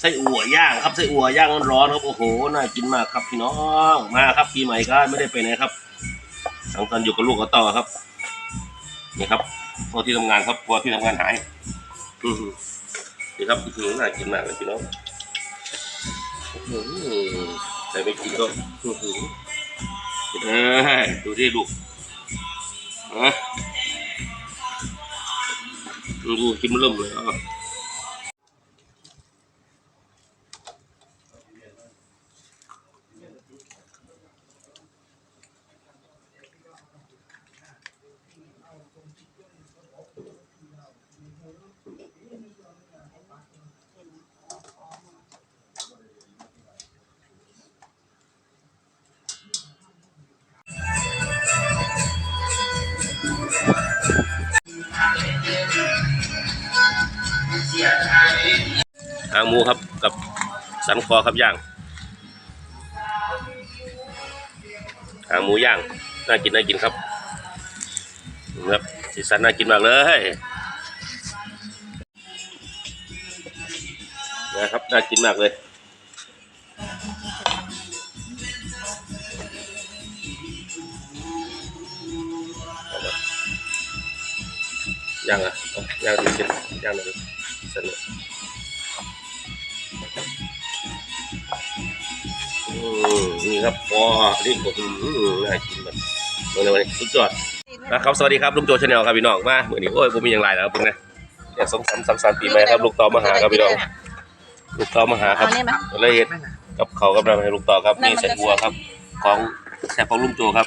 ไส้อั่วย่างครับไส้อั่วย่างร้อนๆครับโอ้โหน่ากินมากครับพี่น้องมาครับปีใหม่ก็ไม่ได้ไปไหนครับ สังสรรค์อยู่กับลูกกับต่อครับนี่ครับพอที่ทำงานครับพอที่ทำงานหายอือหือนี่ครับอื้อน่ากินมากเลยพี่น้องอื้อหือใส่ไม่กินก็อื้ออดูที่ลูกฮะ ดูกินมันเริ่มเลยอะ หางหมูครับกับสันคอครับย่างหางหมูย่างน่ากินน่ากินครับครับสีสันน่ากินมากเลยนะครับน่ากินมากเลยย่างอะย่างดูสิย่างหน่อยสนุก นี่ครับอ๋อนี่ผมอืมน่ากินแบบเมื่อวันนี้สุดยอดนะครับสวัสดีครับลุงโจชาแนลครับพี่น้องมาเหมือนนี้โอ้ยผมมีอย่างไรแล้วครับเพิ่งนะอยากสงสารสังสรรค์ปีใหม่ครับลูกต่อมาหาครับพี่น้องลูกต่อมาหาครับเอาเนี่ยไหมเลยเห็ดกับเขากับเราให้ลูกต่อครับนี่ใส่บัวครับ ของแซ่บของลุงโจครับ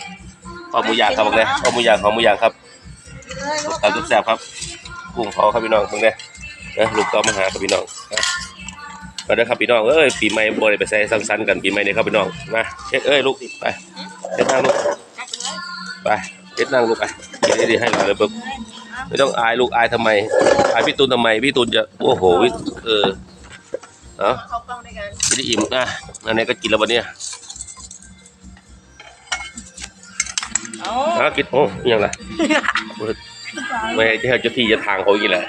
ข้าวหมูย่างครับบอกเลยข้าวหมูย่างของหมูย่างครับลูกตาลูกแซ่บครับกุ้งเผาครับพี่น้องเพิ่งนะนะลูกต่อมาหาครับพี่น้อง นะมาเด้อครับพี่น้องเอ้ยปีใหม่บ่ได้ไปใส่สังสรรค์กันปีใหม่นี้ครับพี่น้องมาเฮ็ดเอ้ยลูกไปเฮ็ดนั่งลูกไปเฮ็ดนั่งลูกไปกินให้ดีให้หน่อยเลยปึ๊บไม่ต้องอายลูกอายทำไมอายพี่ตูนทำไมพี่ตูนจะโอ้โหเออเนาะเขากล้องด้วยกันกินได้อิ่มอะอันนี้ก็กินแล้ววันเนี้ยอะกินโอ้ยังไงไม่ให้เจ้าที่จะทางเขาอย่างนี้แหละ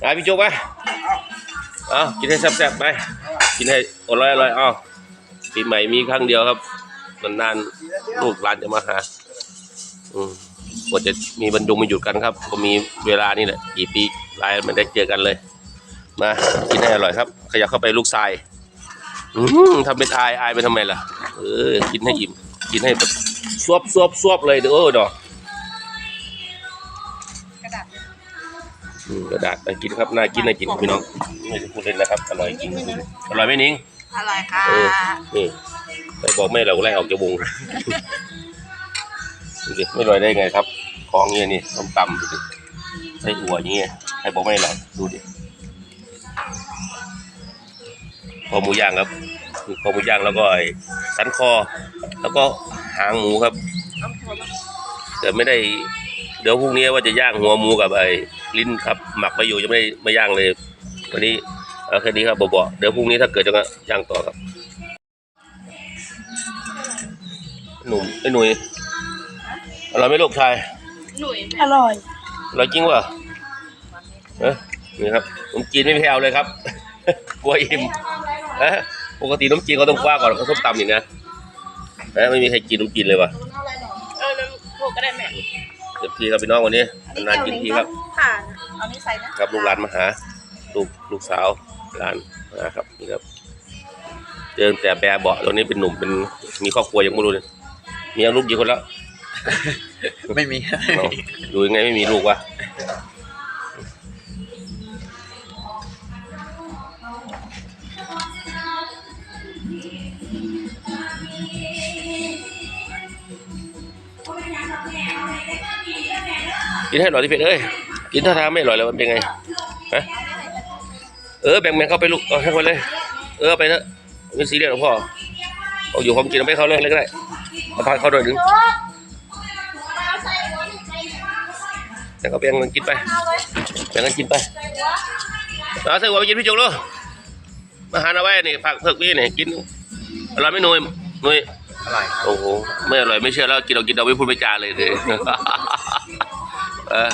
ไปพี่โจ๊กไป เอากินให้แซ่บๆไป กินให้อร่อยอร่อยๆเอาปีใหม่มีครั้งเดียวครับ นานๆลูกหลานจะมาหา อืมกว่าจะมีบรรยงมาหยุดกันครับ ก็มีเวลานี่แหละกี่ปีหลายไม่ได้เจอกันเลย มากินให้อร่อยครับ ขยับเข้าไปลูกทรายอืมทำเป็นอายอายไปทำไมล่ะ เออ กินให้อิ่ม กินให้แบบซวบซวบซวบเลยเด้อเอดอก อืมกระดาษน่ากินครับน่ากินน่ากินพี่น้องไม่ได้พูดเล่นนะครับอร่อยจริงอร่อยไหมนิ้งอร่อยค่ะเออนี่ไปบอกไม่เราไล่ออกจากวงดูดิไม่อร่อยได้ไงครับของเงี้ยนี่ต้มตำดูดิใส่อั่วอย่างเงี้ยใครบอกไม่อร่อยดูดิคอหมูย่างครับมีคอหมูย่างแล้วก็ไอ้สันคอ แล้วก็หางหมูครับเอาถั่วมาแต่ไม่ได้ เดี๋ยวพรุ่งนี้ว่าจะย่างหัวหมูกับไอ้ ลิ้นครับหมักไปอยู่จะไม่ได้ไม่ย่างเลยวันนี้เอาแค่นี้ครับบอกๆเดี๋ยวพรุ่งนี้ถ้าเกิดจะย่างต่อครับ หนุ่มไอ้หนุ่ยอร่อยไหมลูกชายหนุ่ยอร่อยอร่อยจริงวะเอ้ยนี่ครับขนมจีนไม่แพ้วเลยครับกลัวอิ่มเอ้ยปกติขนมจีนเขาต้องคว้าก่อนเขาส้มตำอีกนะเอ้ยไม่มีใครกินขนมจีนเลยว่ะเออน้ำพวกก็ได้แม่เดี๋ยวทีครับพี่น้องวันนี้นานๆกินทีครับ ค่ะเอานี่ใส่นะครับ ลูกหลานมาหา ลูกลูกสาวหลานมาครับนี่ครับ เจอแต่แบร์เบาะตอนนี้เป็นหนุ่มเป็นมีครอบครัวยังไม่รู้เลยมีลูกกี่คนแล้วไม่มีเนาะดูยังไงไม่มีลูกวะกินให้อร่อยที่เพชรเอ้ย กินท่าทางไม่อร่อยแล้วมันเป็นไงฮะเออแบ่งแบ่งเข้าไปลูกเอาให้เขาเลย เออเอาไปเถอะไม่ซีเรียสหรอกพ่อเอาอยู่ความกินเอาไปเขาเลยเลยก็ได้เอาพาเขาด้วยหนึ่งแต่ก็แบ่งกันกินไปแบ่งกันกินไปเอาใส่หัวไปกินพี่จุกลูกมาหาเอาไว้นี่ผักเผือกพี่นี่กินอร่อยไหม่หนุ่ยหนุ่ยอร่อยครับโอ้โหไม่อร่อยไม่เชื่อแล้วกินเรากินเราไม่พูดไม่จาเลยเลยอออืม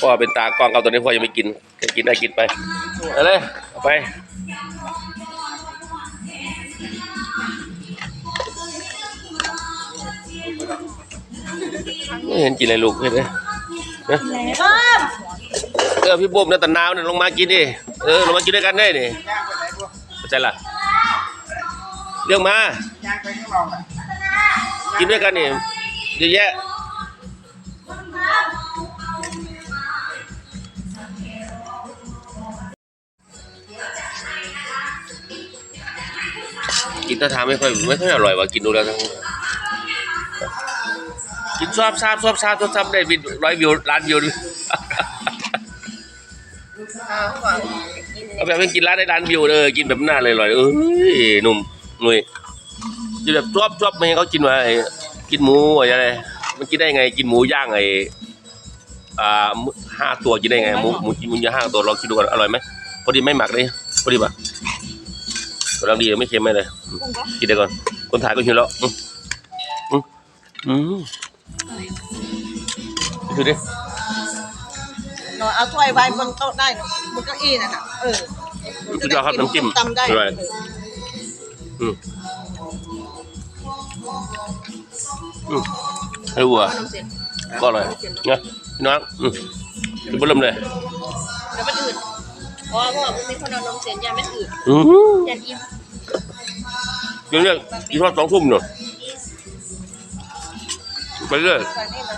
พ่อเป็นตากล้องเอาตัวนี้พ่อยังไม่กินแค่กินได้กินไปเอาเลยเอาไปไม่เห็นกินอะไรลูกเห็นไหมนะแล้วเออพี่บุ้มนะตะนาวเนี่ยลงมากินดิเออลงมากินด้วยกันได้นี่ย่างไปไหนพวกเข้าใจล่ะเรื่องมาย่างไปข้างนอกอะกินด้วยกันนี่เยอะแยะ กินท่าทางไม่ค่อยไม่ค่อยอร่อยว่ะกินดูแล้วทั้งกินซอบซาบซอบซาบซอบซาบได้วิวร้อยวิวล้านวิวด้วยเอาก่อนกินเอาแบบไม่กินร้านได้ร้านวิวเลยกินแบบหน้าเลยอร่อยเอ้ยหนุ่มหนุ่ยกินแบบชอบชอบไม่ให้เขากินมาไอ้กินหมูอะไรมันกินได้ไงกินหมูย่างไอ้อ่าห้าตัวกินได้ไงหมูหมูกินหมูย่างห้าตัวลองคิดดูก่อนอร่อยไหมพอดีไม่หมักเลยพอดีป่ะ กำลังดีไม่เค็มไม่เลยอืมกุ้งก็กินได้ก่อน คนถ่ายก็หิวแล้วอืมอืมอืมดูดิหนูเอาถ้วยไว้บนโต๊ะได้นะบนเก้าอี้นั่นน่ะเออสุดยอดครับน้ำจิ้มตำได้อร่อยอืมอืมให้วัวน้ำเสียงก็อร่อยนะพี่น้องอืมดูบนลมเลยเดี๋ยวมันอื ดเพราะว่าพวกมีคนเอานมเสียงยาไม่อืดอืมยันอิ่มเดี๋ยวเนี่ยอีกทอดสองทุ่มหน่อยไปเรื่อยใส่นี่นะ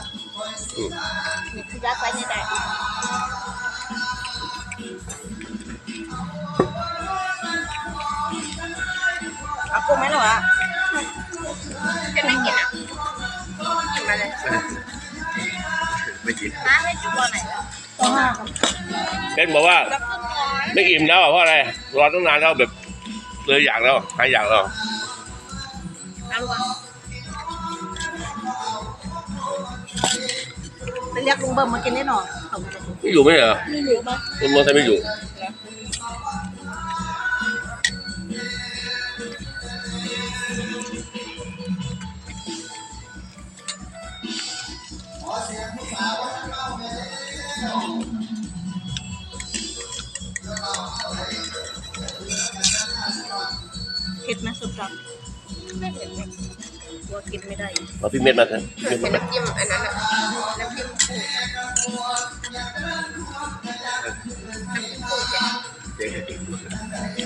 อืมมีขยักไว้ในใจเอากุ้งไหมหนูอะจะไม่กินอะกินมาเลยไม่กินน้าไม่จุบอไหนแล้วต้องห้าครับเอ็นบอกว่าแล้วขึ้นร้อน ไม่อิ่มแล้วอะเพราะอะไรรอตั้งนานแล้วแบบเลยอยากแล้วหายอยากแล้วน้ำร้อนไปเรียกลุงเบิ้มมากินได้หน่อยเอามาเลยไม่อยู่ไหมเหรอไม่อยู่ปะคุณมอไซค์ไม่อยู่ จัดไม่เห็นเลยกลัวกินไม่ได้เอาพี่เม็ดมาครับพี่เห็เม็นดมาน้ำจิ้มอันนั้นอะน้ำจิ้มกุ้งน้ำจิ้มกุ้งเจ็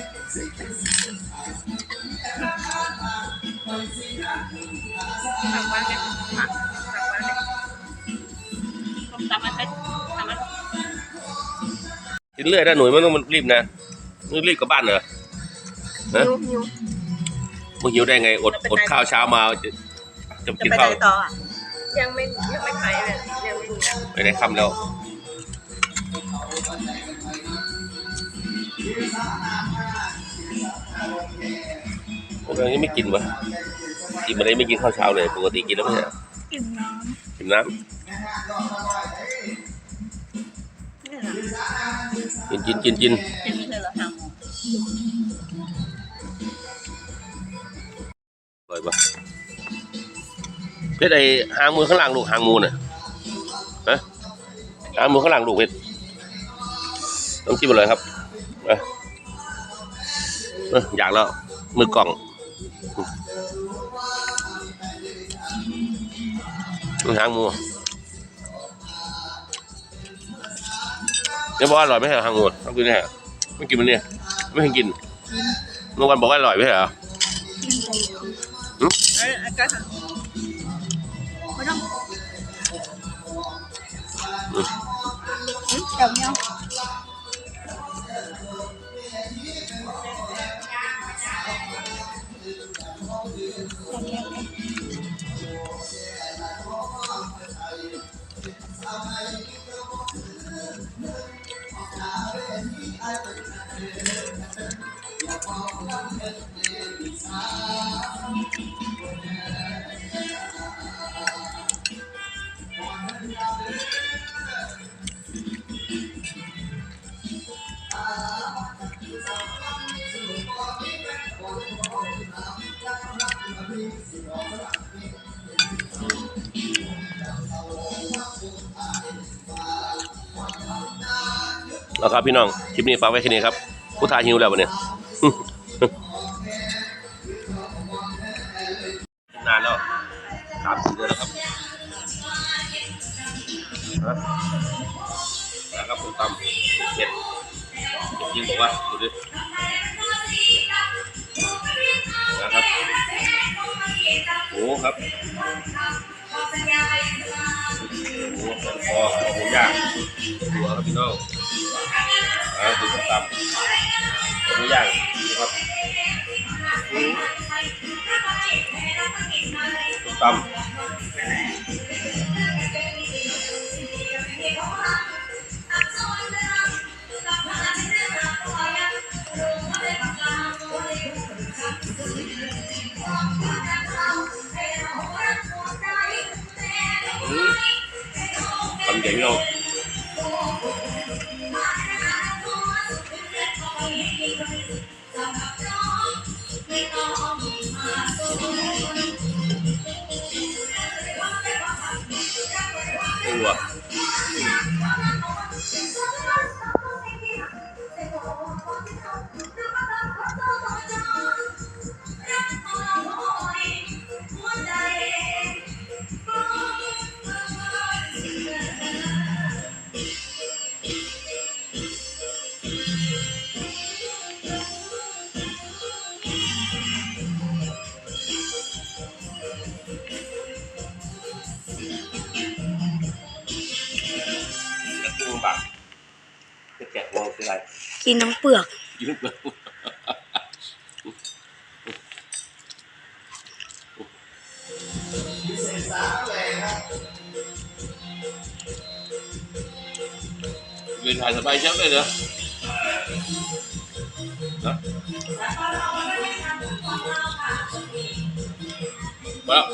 ดเจ๊กินผักหวานไหมผักผักหวานไหมต้มตำมันเป็นตำมันกินเรื่อยนะหนุ่ยไม่ต้องมันรีบนะมึงรีบกลับบ้านเหรอฮะนิ้วนิ้ว มึงหิวได้ไงอดอดข้าวเช้ามาจะจะจะกินไปไหข้าวนต่ออะยังไม่ยังไม่ขายเลยยังไม่มีนะไปได้ค่ำแล้วพวกเรายังไม่กินวะกินมาได้ไม่กินข้าวเช้าเลย ปกติกินแล้วไม่ใช่เหรอกินน้กินน้ำกินกินกินกินจะมีเลยเหรอคะ อร่อยปะเพชรไอ้หางมือข้างหลังลูกหางมูน่ะฮะหางมือข้างหลังลูกเพชรต้องจิ้มเลยครับออยากแล้วมือกล่องหางมูเนี่ยบอกอร่อยไหมเหรอหางมูต้องกินเนี่ยไม่กินมันเนี่ยไม่เคยกินเมื่อวันบอกว่าอร่อยไหมเห รอำเอ้ย แล้วครับพี่น้อง คลิปนี้ฝากไว้แค่นี้ครับ ผู้ทายหิวแล้ววันนี้ นานแล้วสามสี่เดือนแล้วครับฮะนะครับผมตำเผ็ดจริงบอกว่าดูดินะครับโอ้ครับโอ้สันคอหมูย่างตัวครับพี่น้องอ่าดูส้มตำ ไมูย่างครับอืมส้มตำ ตั กินน้ำเปลือกยืดเลยเวียนถ่ายสบายจังเลยเนอะนะมาแล้ว